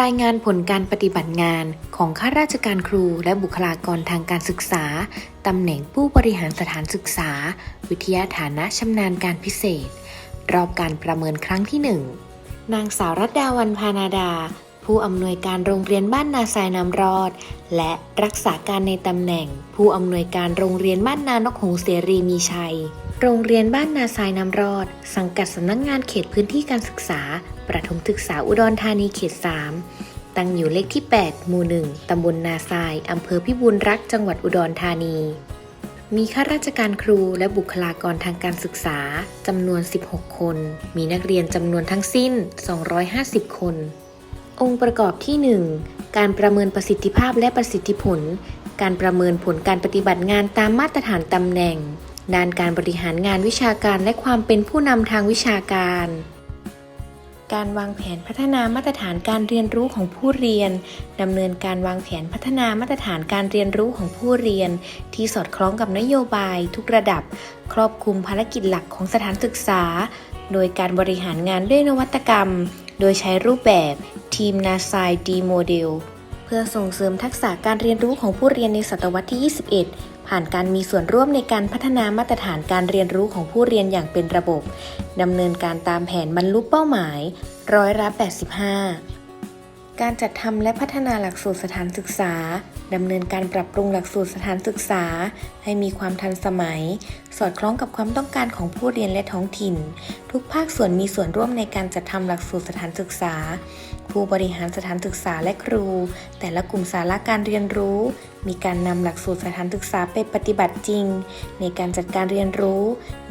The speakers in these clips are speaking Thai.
รายงานผลการปฏิบัติงานของข้าราชการครูและบุคลากรทางการศึกษา ตำแหน่งผู้บริหารสถานศึกษา วิทยาฐานะชำนาญการพิเศษ รอบการประเมินครั้งที่ 1 นางสาวรัตดาวันพานาดา ผู้อำนวยการโรงเรียนบ้านนาทรายน้ำรอด และรักษาการในตำแหน่ง ผู้อำนวยการโรงเรียนบ้านนานกหงส์เสรีมีชัย โรงเรียนบ้านนาทรายน้ำรอด สังกัดสำนักงงานเขตพื้นที่การศึกษา ประถมศึกษาอุดรธานีเขต 3 ตั้งอยู่เลขที่ 8 หมู่ 1 ตำบลนาทราย อำเภอพิบูลรักษ์จังหวัดอุดรธานี มีข้าราชการครูและบุคลากรทางการศึกษาจำนวน 16 คน มีนักเรียนจำนวนทั้งสิ้น 250 คน องค์ประกอบที่ 1 การประเมินประสิทธิภาพและประสิทธิผล การประเมินผลการปฏิบัติงานตามมาตรฐานตำแหน่งด้านการบริหารงานวิชาการและความเป็นผู้นำทางวิชาการ การวางแผนพัฒนามาตรฐานการเรียนรู้ของผู้เรียนดำเนินการวางแผนพัฒนามาตรฐานการเรียนรู้ของผู้เรียน ที่สอดคล้องกับนโยบายทุกระดับ ครอบคลุมภารกิจหลักของสถานศึกษา โดยการบริหารงานด้วยนวัตกรรม โดยใช้รูปแบบทีมนาซายดีโมเดลเพื่อส่งเสริมทักษะการเรียนรู้ของผู้เรียนในศตวรรษที่ 21 ผ่านการมีส่วนร่วมในการพัฒนามาตรฐานการเรียนรู้ของผู้เรียนอย่างเป็นระบบดำเนินการตามแผนบรรลุเป้าหมาย ร้อยละ85 การจัดทำและพัฒนาหลักสูตรสถานศึกษาดำเนินการปรับปรุงหลักสูตรสถานศึกษา ให้มีความทันสมัย สอดคล้องกับความต้องการของผู้เรียนและท้องถิ่น ทุกภาคส่วนมีส่วนร่วมในการจัดทำหลักสูตรสถานศึกษา ผู้บริหารสถานศึกษาและครู แต่ละกลุ่มสาระการเรียนรู้มีการนำหลักสูตรสถานศึกษาไปปฏิบัติจริง ในการจัดการเรียนรู้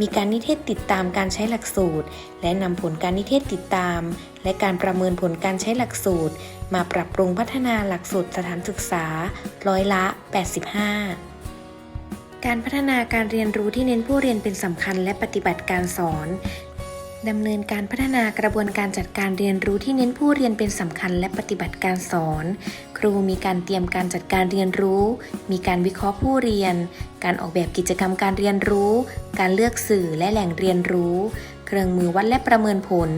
มีการนิเทศติดตามการใช้หลักสูตร และนำผลการนิเทศติดตาม และการประเมินผลการใช้หลักสูตร มาปรับปรุงพัฒนาหลักสูตรสถานศึกษา ร้อยละ 85การพัฒนาการเรียนรู้ที่เน้นผู้เรียนเป็นสำคัญและปฏิบัติการสอน ดำเนินการพัฒนากระบวนการจัดการเรียนรู้ที่เน้นผู้เรียนเป็นสำคัญและปฏิบัติการสอน ครูมีการเตรียมการจัดการเรียนรู้ มีการวิเคราะห์ผู้เรียน การออกแบบกิจกรรมการเรียนรู้ การเลือกสื่อและแหล่งเรียนรู้ เครื่องมือวัดและประเมินผล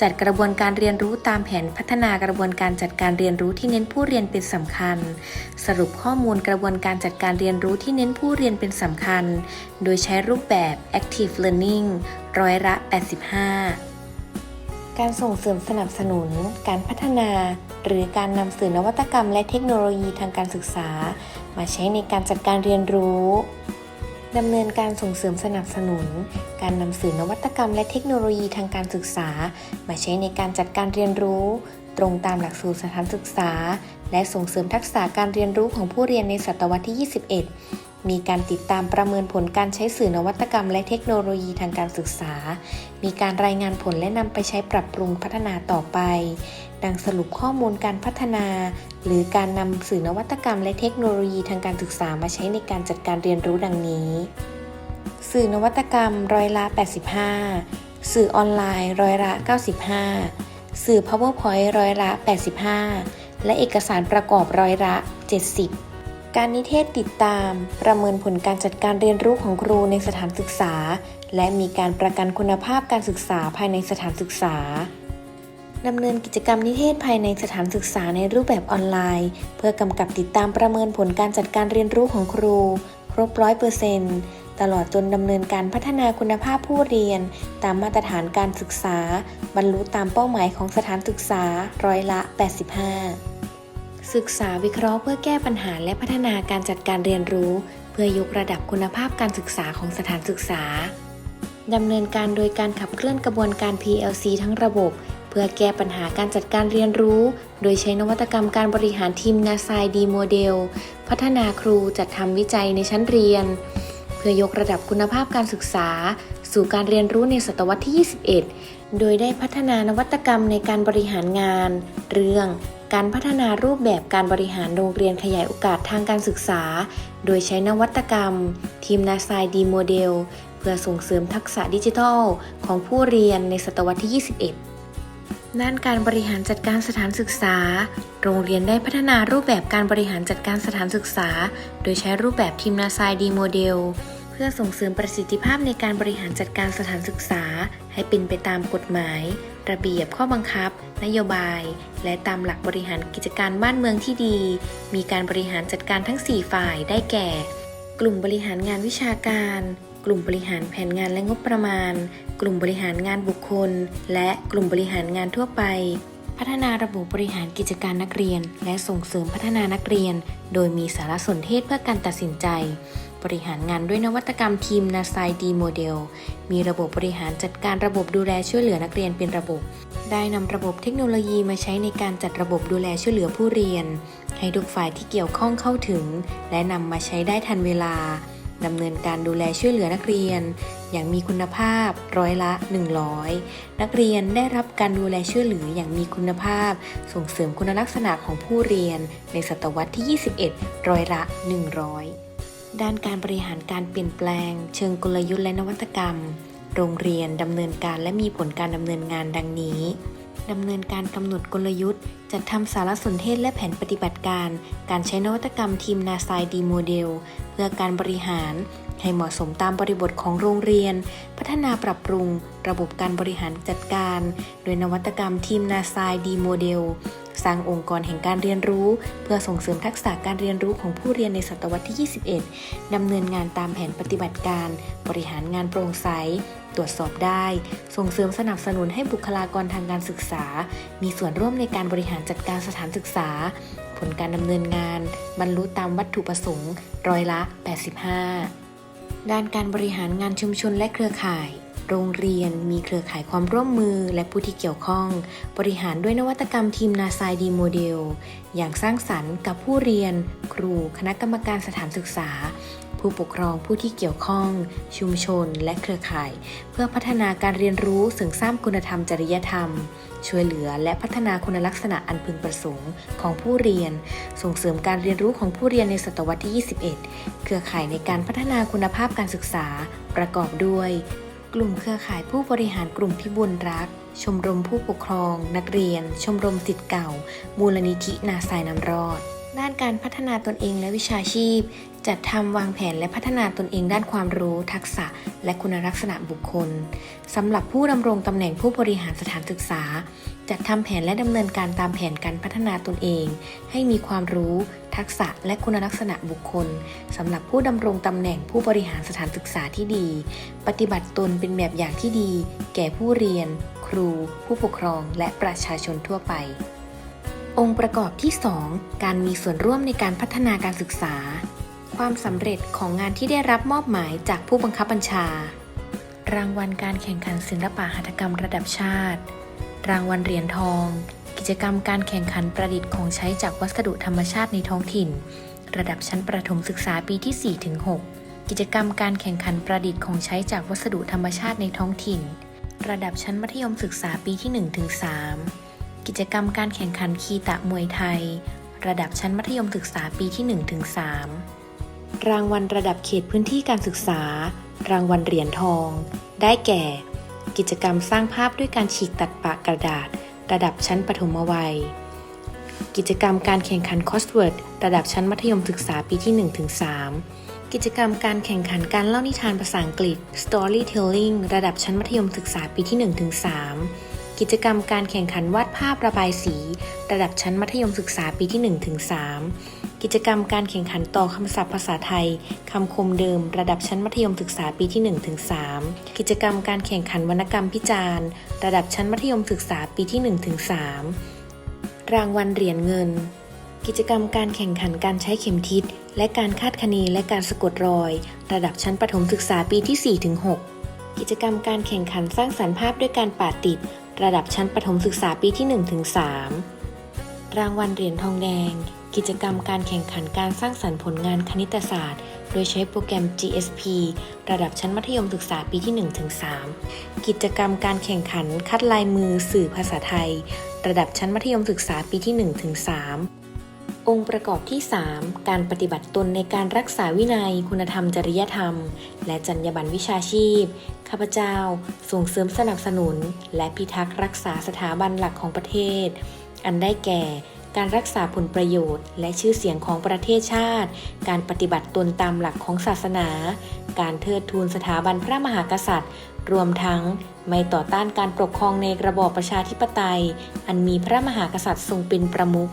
จัดกระบวนการเรียนรู้ตามแผนพัฒนากระบวนการจัดการเรียนรู้ที่เน้นผู้เรียนเป็นสำคัญ สรุปข้อมูลกระบวนการจัดการเรียนรู้ที่เน้นผู้เรียนเป็นสำคัญ โดยใช้รูปแบบ active learning ร้อยละ 85การส่งเสริมสนับสนุน การพัฒนา หรือการนำสื่อนวัตกรรมและเทคโนโลยีทางการศึกษา มาใช้ในการจัดการเรียนรู้ ดำเนินการส่งเสริมสนับสนุน การนำสื่อนวัตกรรมและเทคโนโลยีทางการศึกษา มาใช้ในการจัดการเรียนรู้ ตรงตามหลักสูตรสถานศึกษา และส่งเสริมทักษะการเรียนรู้ของผู้เรียนในศตวรรษที่ 21 มีการติดตามประเมินผลการใช้สื่อนวัตกรรมและเทคโนโลยีทางการศึกษา มีการรายงานผลและนำไปใช้ปรับปรุงพัฒนาต่อไป ดังสรุปข้อมูลการพัฒนา หรือการนำสื่อนวัตกรรมและเทคโนโลยีทางการศึกษามาใช้ในการจัดการเรียนรู้ดังนี้ สื่อนวัตกรรมร้อยละ 85 สื่อออนไลน์ร้อยละ 95 สื่อ PowerPoint ร้อยละ 85 และเอกสารประกอบร้อยละ 70 การนิเทศติดตาม ประเมินผลการจัดการเรียนรู้ของครูในสถานศึกษา และมีการประกันคุณภาพการศึกษาภายในสถานศึกษาดำเนินกิจกรรมนิเทศภายในสถานศึกษาในรูปแบบออนไลน์ เพื่อกำกับติดตามประเมินผลการจัดการเรียนรู้ของครู ครบร้อยเปอร์เซ็นต์ตลอดจนดำเนินการพัฒนาคุณภาพผู้เรียน ตามมาตรฐานการศึกษา บรรลุตามเป้าหมายของสถานศึกษาร้อยละ 85 ศึกษาวิเคราะห์เพื่อแก้ปัญหาและพัฒนาการจัดการเรียนรู้ เพื่อยกระดับคุณภาพการศึกษาของสถานศึกษาดำเนินการโดยการขับเคลื่อนกระบวนการ PLC ทั้งระบบ เพื่อแก้ปัญหาการจัดการเรียนรู้ โดยใช้นวัตกรรมการบริหารทีมนาซายดีโมเดล พัฒนาครูจัดทำวิจัยในชั้นเรียน เพื่อยกระดับคุณภาพการศึกษา สู่การเรียนรู้ในศตวรรษที่ 21 โดยได้พัฒนานวัตกรรมในการบริหารงาน เรื่อง การพัฒนารูปแบบการบริหารโรงเรียนขยายโอกาสทางการศึกษา โดยใช้นวัตกรรม ทีมนาซายดีโมเดล เพื่อส่งเสริมทักษะดิจิทัล ของผู้เรียนในศตวรรษที่ 21 ด้านการบริหารจัดการสถานศึกษา โรงเรียนได้พัฒนารูปแบบการบริหารจัดการสถานศึกษา โดยใช้รูปแบบทีมนาซายดีโมเดล เพื่อส่งเสริมประสิทธิภาพในการบริหารจัดการสถานศึกษา ให้เป็นไปตามกฎหมาย ระเบียบข้อบังคับ นโยบาย และตามหลักบริหารกิจการบ้านเมืองที่ดี มีการบริหารจัดการทั้ง 4 ฝ่ายได้แก่ กลุ่มบริหารงานวิชาการ กลุ่มบริหารแผนงานและงบประมาณ กลุ่มบริหารงานบุคคล และกลุ่มบริหารงานทั่วไป พัฒนาระบบบริหารกิจการนักเรียน และส่งเสริมพัฒนานักเรียน โดยมีสารสนเทศเพื่อการตัดสินใจ บริหารงานด้วยนวัตกรรมทีมนาไซดีโมเดล มีระบบบริหารจัดการระบบดูแลช่วยเหลือนักเรียนเป็นระบบ ได้นำระบบเทคโนโลยีมาใช้ในการจัดระบบดูแลช่วยเหลือผู้เรียน ให้ทุกฝ่ายที่เกี่ยวข้องเข้าถึง และนำมาใช้ได้ทันเวลา ดำเนินการดูแลช่วยเหลือนักเรียน อย่างมีคุณภาพร้อยละ 100 นักเรียนได้รับการดูแลช่วยเหลืออย่างมีคุณภาพ ส่งเสริมคุณลักษณะของผู้เรียน ในศตวรรษที่ 21 ร้อยละ 100 ด้านการบริหารการเปลี่ยนแปลง เชิงกลยุทธ์และนวัตกรรม โรงเรียนดำเนินการและมีผลการดำเนินงานดังนี้ ดำเนินการกำหนดกลยุทธ์ จัดทำสารสนเทศและแผนปฏิบัติการ การใช้นวัตกรรมทีมนาไซดีโมเดล เพื่อการบริหาร ให้เหมาะสมตามบริบทของโรงเรียน พัฒนาปรับปรุง ระบบการบริหารจัดการ โดยนวัตกรรมทีมนาไซดีโมเดล สร้างองค์กรแห่งการเรียนรู้ เพื่อส่งเสริมทักษะการเรียนรู้ของผู้เรียนในศตวรรษที่ 21 ดำเนินงานตามแผนปฏิบัติการ บริหารงานโปร่งใส ตรวจสอบได้ ส่งเสริมสนับสนุนให้บุคลากรทางการศึกษา มีส่วนร่วมในการบริหารจัดการสถานศึกษา ผลการดำเนินงาน บรรลุตามวัตถุประสงค์ ร้อยละ 85 ด้านการบริหารงานชุมชนและเครือข่าย โรงเรียนมีเครือข่ายความร่วมมือและผู้ที่เกี่ยวข้อง บริหารด้วยนวัตกรรมทีมนาไซดีโมเดล อย่างสร้างสรรค์กับผู้เรียน ครู คณะกรรมการสถานศึกษา ผู้ปกครองผู้ที่เกี่ยวข้อง ชุมชน และเครือข่าย เพื่อพัฒนาการเรียนรู้เสริมสร้างคุณธรรมจริยธรรม ช่วยเหลือและพัฒนาคุณลักษณะอันพึงประสงค์ของผู้เรียน ส่งเสริมการเรียนรู้ของผู้เรียนในศตวรรษที่ 21 เครือข่ายในการพัฒนาคุณภาพการศึกษา ประกอบด้วย กลุ่มเครือข่ายผู้บริหารกลุ่มพิบูลรักชมรมผู้ปกครอง นักเรียน ชมรมสิทธิ์เก่า มูลนิธินาสายน้ำรอด ด้านการพัฒนาตนเองและวิชาชีพ จัดทำวางแผนและพัฒนาตนเองด้านความรู้ ทักษะ และคุณลักษณะบุคคลสำหรับผู้ดำรงตำแหน่งผู้บริหารสถานศึกษา จัดทำแผนและดำเนินการตามแผนการพัฒนาตนเอง ให้มีความรู้ ทักษะ และคุณลักษณะบุคคลสำหรับผู้ดำรงตำแหน่งผู้บริหารสถานศึกษาที่ดี ปฏิบัติตนเป็นแบบอย่างที่ดี แก่ผู้เรียน ครู ผู้ปกครอง และประชาชนทั่วไปองค์ประกอบที่ 2 การมีส่วนร่วมในการพัฒนาการศึกษา ความสำเร็จของงานที่ได้รับมอบหมายจากผู้บังคับบัญชา รางวัลการแข่งขันศิลปะหัตถกรรมระดับชาติ รางวัลเหรียญทอง กิจกรรมการแข่งขันประดิษฐ์ของใช้จากวัสดุธรรมชาติในท้องถิ่น ระดับชั้นประถมศึกษาปีที่ 4-6 กิจกรรมการแข่งขันประดิษฐ์ของใช้จากวัสดุธรรมชาติในท้องถิ่น ระดับชั้นมัธยมศึกษาปีที่ 1-3 กิจกรรมการแข่งขันคีตะมวยไทยระดับชั้นมัธยมศึกษาปีที่ 1-3 รางวัลระดับเขตพื้นที่การศึกษา รางวัลเหรียญทอง ได้แก่ กิจกรรมสร้างภาพด้วยการฉีกตัดปะกระดาษ ระดับชั้นปฐมวัย กิจกรรมการแข่งขันคอสเวิร์ดระดับชั้นมัธยมศึกษาปีที่ 1-3 กิจกรรมการแข่งขันการเล่านิทานภาษาอังกฤษ Storytelling ระดับชั้นมัธยมศึกษาปีที่ 1-3 กิจกรรมการแข่งขันวาดภาพระบายสี ระดับชั้นมัธยมศึกษาปีที่ 1-3 กิจกรรมการแข่งขันต่อคำศัพท์ภาษาไทย คำคมเดิม ระดับชั้นมัธยมศึกษาปีที่ 1-3 กิจกรรมการแข่งขันวรรณกรรมพิจารณ์ ระดับชั้นมัธยมศึกษาปีที่ 1-3 รางวัลเหรียญเงิน กิจกรรมการแข่งขันการใช้เข็มทิศ และการคาดคะเนและการสะกดรอย ระดับชั้นประถมศึกษาปีที่ 4-6 กิจกรรมการแข่งขันสร้างสรรค์ภาพด้วยการปาดติด ระดับชั้นประถมศึกษาปีที่ 1-3 รางวัลเหรียญทองแดง กิจกรรมการแข่งขันการสร้างสรรค์ผลงานคณิตศาสตร์ โดยใช้โปรแกรม GSP ระดับชั้นมัธยมศึกษาปีที่ 1-3 กิจกรรมการแข่งขันคัดลายมือสื่อภาษาไทย ระดับชั้นมัธยมศึกษาปีที่ 1-3องค์ประกอบที่ 3 การปฏิบัติตนในการรักษาวินัย คุณธรรมจริยธรรม และจรรยาบรรณวิชาชีพ ข้าพเจ้า ส่งเสริมสนับสนุน และพิทักษ์รักษาสถาบันหลักของประเทศ อันได้แก่ การรักษาผลประโยชน์ และชื่อเสียงของประเทศชาติ การปฏิบัติตนตามหลักของศาสนา การเทิดทูนสถาบันพระมหากษัตริย์ รวมทั้งไม่ต่อต้านการปกครองในระบอบประชาธิปไตย อันมีพระมหากษัตริย์ทรงเป็นประมุข